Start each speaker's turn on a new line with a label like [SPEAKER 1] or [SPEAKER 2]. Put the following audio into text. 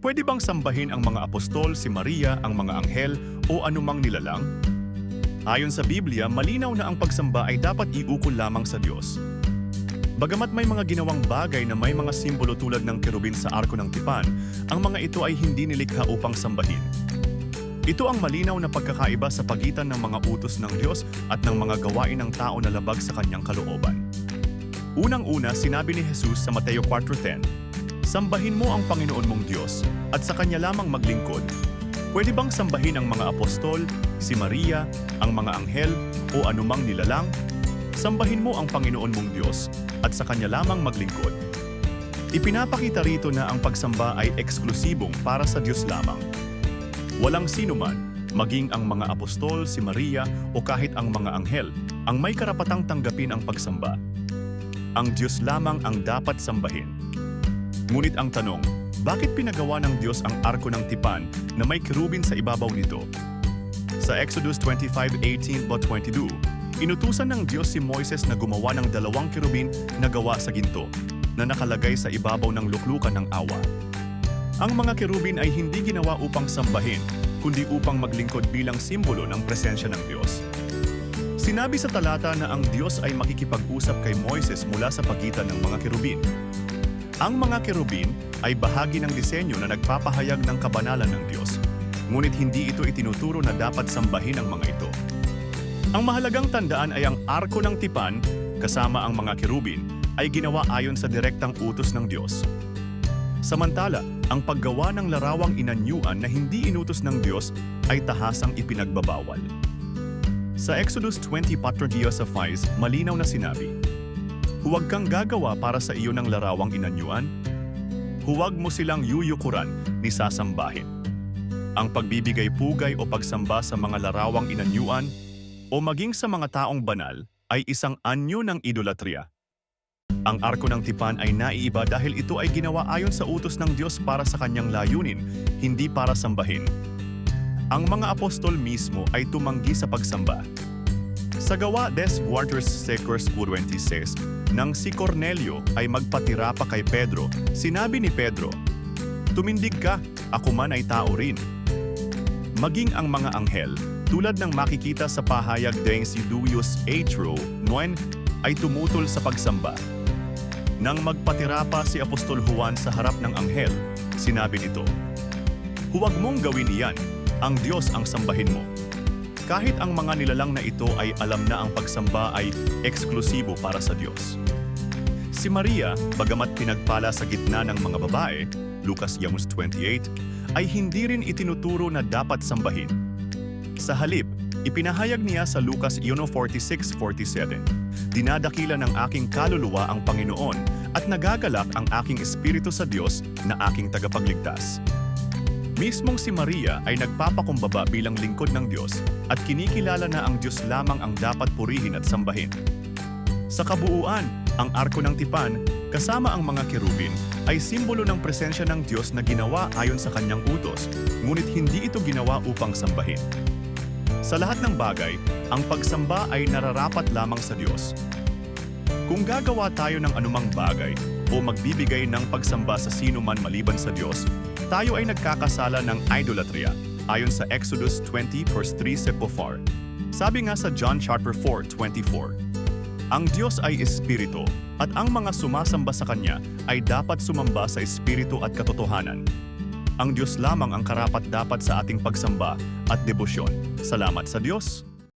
[SPEAKER 1] Pwede bang sambahin ang mga apostol, si Maria, ang mga anghel, o anumang nilalang? Ayon sa Biblia, malinaw na ang pagsamba ay dapat iukol lamang sa Diyos. Bagamat may mga ginawang bagay na may mga simbolo tulad ng kerubin sa arko ng tipan, ang mga ito ay hindi nilikha upang sambahin. Ito ang malinaw na pagkakaiba sa pagitan ng mga utos ng Diyos at ng mga gawain ng tao na labag sa kanyang kalooban. Unang-una, sinabi ni Jesus sa Mateo 4.10, Sambahin mo ang Panginoon mong Diyos at sa Kanya lamang maglingkod. Pwede bang sambahin ang mga apostol, si Maria, ang mga anghel, o anumang nilalang? Sambahin mo ang Panginoon mong Diyos at sa Kanya lamang maglingkod. Ipinapakita rito na ang pagsamba ay eksklusibong para sa Diyos lamang. Walang sino man, maging ang mga apostol, si Maria o kahit ang mga anghel, ang may karapatang tanggapin ang pagsamba. Ang Diyos lamang ang dapat sambahin. Ngunit ang tanong, bakit pinagawa ng Diyos ang arko ng tipan na may kerubin sa ibabaw nito? Sa Exodus 25:18-22, inutusan ng Diyos si Moises na gumawa ng dalawang kerubin na gawa sa ginto na nakalagay sa ibabaw ng luklukan ng awa. Ang mga kerubin ay hindi ginawa upang sambahin, kundi upang maglingkod bilang simbolo ng presensya ng Diyos. Sinabi sa talata na ang Diyos ay makikipag-usap kay Moises mula sa pagitan ng mga kerubin. Ang mga kerubin ay bahagi ng disenyo na nagpapahayag ng kabanalan ng Diyos, ngunit hindi ito itinuturo na dapat sambahin ang mga ito. Ang mahalagang tandaan ay ang arko ng tipan, kasama ang mga kerubin, ay ginawa ayon sa direktang utos ng Diyos. Samantala, ang paggawa ng larawang inanyuan na hindi inutos ng Diyos ay tahasang ipinagbabawal. Sa Exodus 24 sa 5, malinaw na sinabi, Huwag kang gagawa para sa iyo ng larawang inanyuan. Huwag mo silang yuyukuran ni sasambahin. Ang pagbibigay pugay o pagsamba sa mga larawang inanyuan o maging sa mga taong banal ay isang anyo ng idolatria. Ang arko ng tipan ay naiiba dahil ito ay ginawa ayon sa utos ng Diyos para sa kanyang layunin, hindi para sambahin. Ang mga apostol mismo ay tumanggi sa pagsamba. Sa gawa des Quarters Secors 26, nang si Cornelio ay magpatira pa kay Pedro, sinabi ni Pedro, Tumindig ka, ako man ay tao rin. Maging ang mga anghel, tulad ng makikita sa pahayag deng si Duius Atro, noen ay tumutol sa pagsamba. Nang magpatira pa si Apostol Juan sa harap ng anghel, sinabi nito, Huwag mong gawin iyan, ang Diyos ang sambahin mo. Kahit ang mga nilalang na ito ay alam na ang pagsamba ay eksklusibo para sa Diyos. Si Maria, bagamat pinagpala sa gitna ng mga babae, Lucas Yamus 28, ay hindi rin itinuturo na dapat sambahin. Sa halip, ipinahayag niya sa Lucas 1:46-47, Dinadakila ng aking kaluluwa ang Panginoon at nagagalak ang aking espiritu sa Diyos na aking tagapagligtas. Mismong si Maria ay nagpapakumbaba bilang lingkod ng Diyos at kinikilala na ang Diyos lamang ang dapat purihin at sambahin. Sa kabuuan, ang arko ng tipan, kasama ang mga kerubin, ay simbolo ng presensya ng Diyos na ginawa ayon sa kanyang utos, ngunit hindi ito ginawa upang sambahin. Sa lahat ng bagay, ang pagsamba ay nararapat lamang sa Diyos. Kung gagawa tayo ng anumang bagay o magbibigay ng pagsamba sa sino man maliban sa Diyos, tayo ay nagkakasala ng idolatria ayon sa Exodus 20 verse 3 4. Sabi nga sa John chapter 4, 24, Ang Diyos ay espiritu at ang mga sumasamba sa Kanya ay dapat sumamba sa espiritu at katotohanan. Ang Diyos lamang ang karapat dapat sa ating pagsamba at debosyon. Salamat sa Diyos.